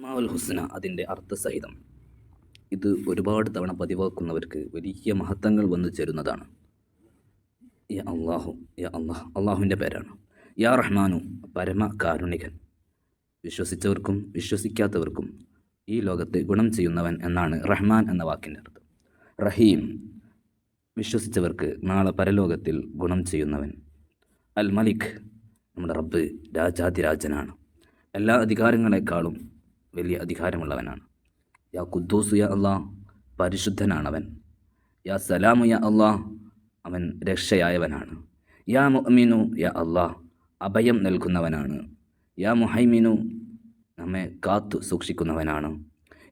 മാവൽ ഹുസ്ന അതിന്റെ അർത്ഥസഹിതം. ഇത് ഒരുപാട് തവണ പതിവാക്കുന്നവർക്ക് വലിയ മഹത്വങ്ങൾ വന്നു ചേരുന്നതാണ്. യാ അള്ളാഹു യാ അള്ളാഹ് അള്ളാഹുവിന്റെ പേരാണ്. യാ റഹ്മാനു പരമ കാരുണികൻ. വിശ്വസിച്ചവർക്കും വിശ്വസിക്കാത്തവർക്കും ഈ ലോകത്ത് ഗുണം ചെയ്യുന്നവൻ എന്നാണ് റഹ്മാൻ എന്ന വാക്കിന്റെ അർത്ഥം. റഹീം വിശ്വസിച്ചവർക്ക് നാളെ പരലോകത്തിൽ ഗുണം ചെയ്യുന്നവൻ. അൽ മലിക് നമ്മുടെ റബ്ബ് രാജാതിരാജനാണ്. എല്ലാ അധികാരങ്ങളെക്കാളും വലിയ അധികാരമുള്ളവനാണ്. യാ കുദ്ദൂസ് യാ അള്ളാ പരിശുദ്ധനാണവൻ. യാ സലാമു യാ അള്ളാ അവൻ രക്ഷയായവനാണ്. യാ മുഅ്മിനു യാ അള്ളാ അഭയം നൽകുന്നവനാണ്. യാ മുഹൈമിനു നമ്മെ കാത്തു സൂക്ഷിക്കുന്നവനാണ്.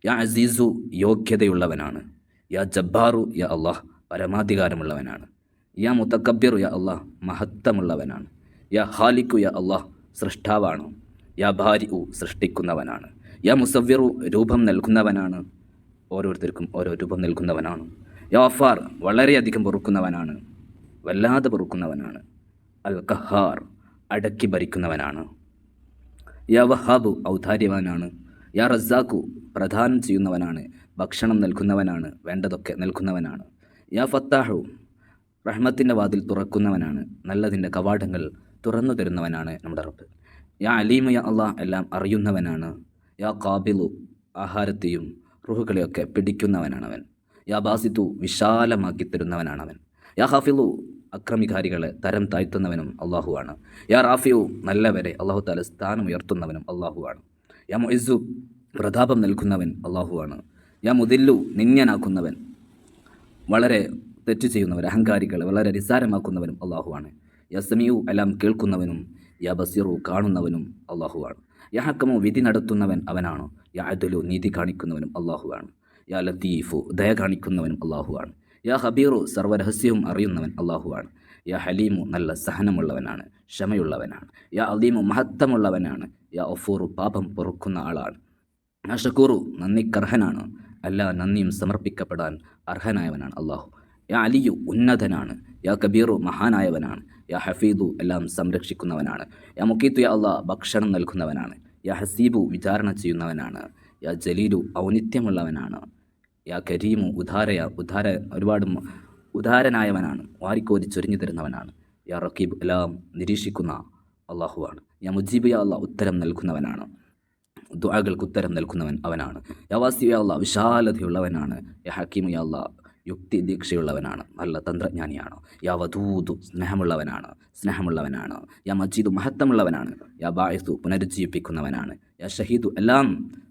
യാ അസീസു യോഗ്യതയുള്ളവനാണ്. യാ ജബ്ബാറു യാ അള്ളാഹ് പരമാധികാരമുള്ളവനാണ്. യാ മുത്തക്കബ്ബിറു യാ അള്ളാഹ് മഹത്വമുള്ളവനാണ്. യാ ഹാലിക്കു യാ അള്ളാഹ് സൃഷ്ടാവാണ്. യാ ഭാര്യ സൃഷ്ടിക്കുന്നവനാണ്. യാ മുസവ്യറു രൂപം നൽകുന്നവനാണ്. ഓരോരുത്തർക്കും ഓരോ രൂപം നൽകുന്നവനാണ്. യാ അഫാർ വളരെയധികം പൊറുക്കുന്നവനാണ്. വല്ലാതെ പൊറുക്കുന്നവനാണ്. അൽ കഹാർ അടക്കി ഭരിക്കുന്നവനാണ്. യാ വഹാബു ഔദാര്യവാനാണ്. യാ റസാഖു പ്രധാനം ചെയ്യുന്നവനാണ്. ഭക്ഷണം നൽകുന്നവനാണ്. വേണ്ടതൊക്കെ നൽകുന്നവനാണ്. യാ ഫത്താഹു റഹ്മത്തിന്റെ വാതിൽ തുറക്കുന്നവനാണ്. നല്ലതിന്റെ കവാടങ്ങൾ തുറന്നു തരുന്നവനാണ് നമ്മുടെ റബ്ബ്. യാ അലീമു യാ അള്ളാഹ് എല്ലാം അറിയുന്നവനാണ്. യാ കാബിലു ആഹാരത്തെയും റുഹുകളെയൊക്കെ പിടിക്കുന്നവനാണവൻ. യാ ബാസിത്തു വിശാലമാക്കി തരുന്നവനാണവൻ യാ ഹാഫിലു അക്രമികാരികളെ തരം താഴ്ത്തുന്നവനും അള്ളാഹുവാണ് യാ റാഫിയു നല്ലവരെ അള്ളാഹു താല സ്ഥാനം ഉയർത്തുന്നവനും അള്ളാഹുവാണ് യാ മൊയ്സു പ്രതാപം നൽകുന്നവൻ അള്ളാഹുവാണ് യാ മുതില്ലു നിന്യനാക്കുന്നവൻ വളരെ തെറ്റ് ചെയ്യുന്നവർ അഹങ്കാരികളെ വളരെ നിസ്സാരമാക്കുന്നവനും അള്ളാഹുവാണ് യാ സമിയു എല്ലാം കേൾക്കുന്നവനും യാ ബസീറു കാണുന്നവനും അള്ളാഹുവാണ് യാ ഹക്കമു വിധി നടത്തുന്നവൻ അവനാണ്. യാ അദലു നീതി കാണിക്കുന്നവനും അള്ളാഹുവാണ് യാ ലത്തീഫു ദയ കാണിക്കുന്നവനും അള്ളാഹുവാണ് യാ ഹബീറു സർവരഹസ്യവും അറിയുന്നവൻ അള്ളാഹുവാണ് യാ ഹലീമു നല്ല സഹനമുള്ളവനാണ് ക്ഷമയുള്ളവനാണ്. യാ അലീമു മഹത്തമുള്ളവനാണ് യാ ഒഫൂറു പാപം പൊറുക്കുന്ന ആളാണ്. യാ ഷക്കൂറു നന്ദിക്കർഹനാണ് അല്ല നന്ദിയും സമർപ്പിക്കപ്പെടാൻ അർഹനായവനാണ് അള്ളാഹു യാ അലിയു ഉന്നതനാണ് യാ കബീറു മഹാനായവനാണ് യാ ഹഫീദു എല്ലാം സംരക്ഷിക്കുന്നവനാണ് യാ മുക്കീത്തു യാ അള്ളാഹ് ഭക്ഷണം നൽകുന്നവനാണ് യാ ഹസീബു വിചാരണ ചെയ്യുന്നവനാണ് യാ ജലീലു ഔന്നിത്യമുള്ളവനാണ് യാ കരീമു ഉദാരയ ഉദാര ഒരുപാട് ഉദാരനായവനാണ് വാരിക്കോരി ചൊരിഞ്ഞു തരുന്നവനാണ് യാ റക്കീബ് എല്ലാം നിരീക്ഷിക്കുന്ന അള്ളാഹുവാണ് യാ മുജീബ് യാ അള്ളാഹ് ഉത്തരം നൽകുന്നവനാണ് ദുആകൾക്ക് ഉത്തരം നൽകുന്നവൻ അവനാണ് യാ വാസി യാ അള്ളാഹ് വിശാലതയുള്ളവനാണ് യാ ഹക്കീമു യാ അള്ളാഹ് യുക്തി ദീക്ഷയുള്ളവനാണ് നല്ല തന്ത്രജ്ഞാനിയാണ് യാ വധൂതു സ്നേഹമുള്ളവനാണ് സ്നേഹമുള്ളവനാണ് യാ മജീദു മഹത്വമുള്ളവനാണ് യാ ബായിസു പുനരുജ്ജീവിപ്പിക്കുന്നവനാണ് യാ ഷഹീദു എല്ലാം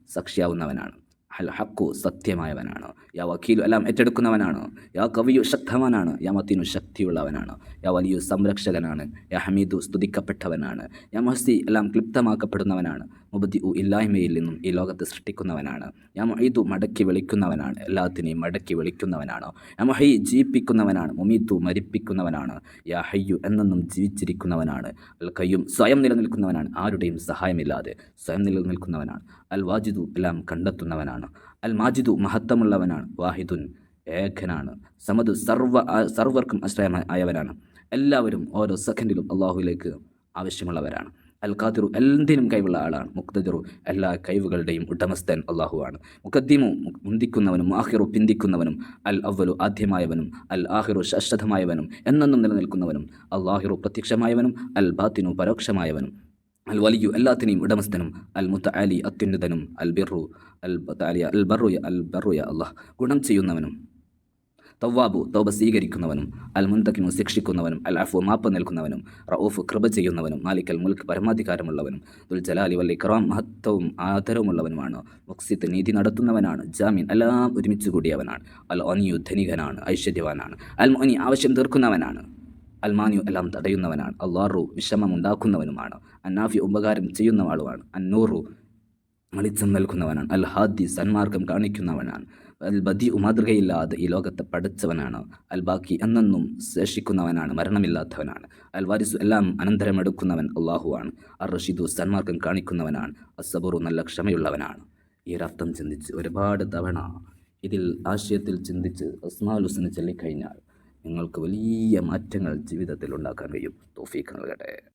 സാക്ഷിയാവുന്നവനാണ് അൽ ഹക്കു സത്യമായവനാണ് യാ വക്കീലു എല്ലാം ഏറ്റെടുക്കുന്നവനാണ് യാ കവിയു ശക്തവനാണ് യാ മത്തീനു ശക്തിയുള്ളവനാണ് യാ വലിയു സംരക്ഷകനാണ് യാ ഹമീദു സ്തുതിക്കപ്പെട്ടവനാണ് യാ മഹസി എല്ലാം ക്ലിപ്തമാക്കപ്പെടുന്നവനാണ് മുബദി ഉ ഇല്ലായ്മയിൽ നിന്നും ഈ ലോകത്തെ സൃഷ്ടിക്കുന്നവനാണ്. ഞാൻ മൊയ്തു മടക്കി വിളിക്കുന്നവനാണ്. എല്ലാത്തിനെയും മടക്കി വിളിക്കുന്നവനാണ്. ഞാൻ മൊഹി ജീവിപ്പിക്കുന്നവനാണ്. മുമീത്തു മരിപ്പിക്കുന്നവനാണ്. യാ ഹയ്യു എന്നെന്നും ജീവിച്ചിരിക്കുന്നവനാണ്. അൽ കയ്യും സ്വയം നിലനിൽക്കുന്നവനാണ്. ആരുടെയും സഹായമില്ലാതെ സ്വയം നിലനിൽക്കുന്നവനാണ്. അൽ വാജിദു എല്ലാം കണ്ടെത്തുന്നവനാണ്. അൽ മാജിദു മഹത്വമുള്ളവനാണ്. വാഹിദുൻ ഏകനാണ്. സമത് സർവ സർവർക്കും ആശ്രയമായവനാണ് എല്ലാവരും ഓരോ സെക്കൻഡിലും അള്ളാഹുവിലേക്ക് ആവശ്യമുള്ളവരാണ്. അൽ ഖാദിറു എന്തിനും കഴിവുള്ള ആളാണ്. മുക്തദിറു എല്ലാ കഴിവുകളുടെയും ഉടമസ്ഥൻ അള്ളാഹുവാണ് മുഖദ്ദിമു മുന്തിക്കുന്നവനും ആഹിറു പിന്തിക്കുന്നവനും അൽ അവലു ആദ്യമായവനും അൽ ആഹിറു ശശ്വതമായവനും എന്നെന്നും നിലനിൽക്കുന്നവനും അള്ളാഹിറു പ്രത്യക്ഷമായവനും അൽ ബാത്തിനു പരോക്ഷമായവനും. അൽ വലിയു എല്ലാത്തിനെയും ഉടമസ്ഥനും അൽ മുത്ത അലി അത്യുന്നതനും അൽ ബിറു അൽ അൽ ബറുയ അൽ ബറുയ അള്ളാഹ് ഗുണം ചെയ്യുന്നവനും. തവ്വാബു തൗബ സ്വീകരിക്കുന്നവനും അൽ മുന്തക്കിനു ശിക്ഷിക്കുന്നവനും അൽ അഫു മാപ്പ് നൽകുന്നവനും റൌഫ് കൃപ ചെയ്യുന്നവനും മാലിക്കൽ മുൽക്ക് പരമാധികാരമുള്ളവനും ദുൽ ജലാലി വല്ലി ഇക്റാം മഹത്വവും ആദരവുമുള്ളവനുമാണ്. മുക്സിത്ത് നീതി നടത്തുന്നവനാണ്. ജാമീൻ എല്ലാം ഒരുമിച്ച് കൂടിയവനാണ്. അൽ ഒനിയു ധനികനാണ് ഐശ്വര്യവാനാണ്. അൽ മൊനി ആവശ്യം തീർക്കുന്നവനാണ്. അൽമാനിയു എല്ലാം തടയുന്നവനാണ്. അള്ളാറു വിഷമം ഉണ്ടാക്കുന്നവനുമാണ് അന്നാഫി ഉപകാരം ചെയ്യുന്ന ആളുമാണ് അന്നൂറു വെളിച്ചം നൽകുന്നവനാണ്. അൽ ഹാദി സന്മാർഗം കാണിക്കുന്നവനാണ്. അൽ ബദി മാതൃകയില്ലാതെ ഈ ലോകത്തെ പഠിച്ചവനാണ്. അൽ ബാക്കി എന്നെന്നും ശേഷിക്കുന്നവനാണ് മരണമില്ലാത്തവനാണ്. അൽ വാരിസു എല്ലാം അനന്തരമെടുക്കുന്നവൻ അള്ളാഹുവാണ് അർ റഷീദു സന്മാർഗം കാണിക്കുന്നവനാണ്. അസബറു നല്ല ക്ഷമയുള്ളവനാണ്. ഈ ഒരർത്ഥം ചിന്തിച്ച് ഒരുപാട് തവണ ഇതിൽ ആശയത്തിൽ ചിന്തിച്ച് അസ്മാലുസിന് ചൊല്ലിക്കഴിഞ്ഞാൽ നിങ്ങൾക്ക് വലിയ മാറ്റങ്ങൾ ജീവിതത്തിൽ ഉണ്ടാക്കാൻ കഴിയും. തോഫീക്ക് നൽകട്ടെ.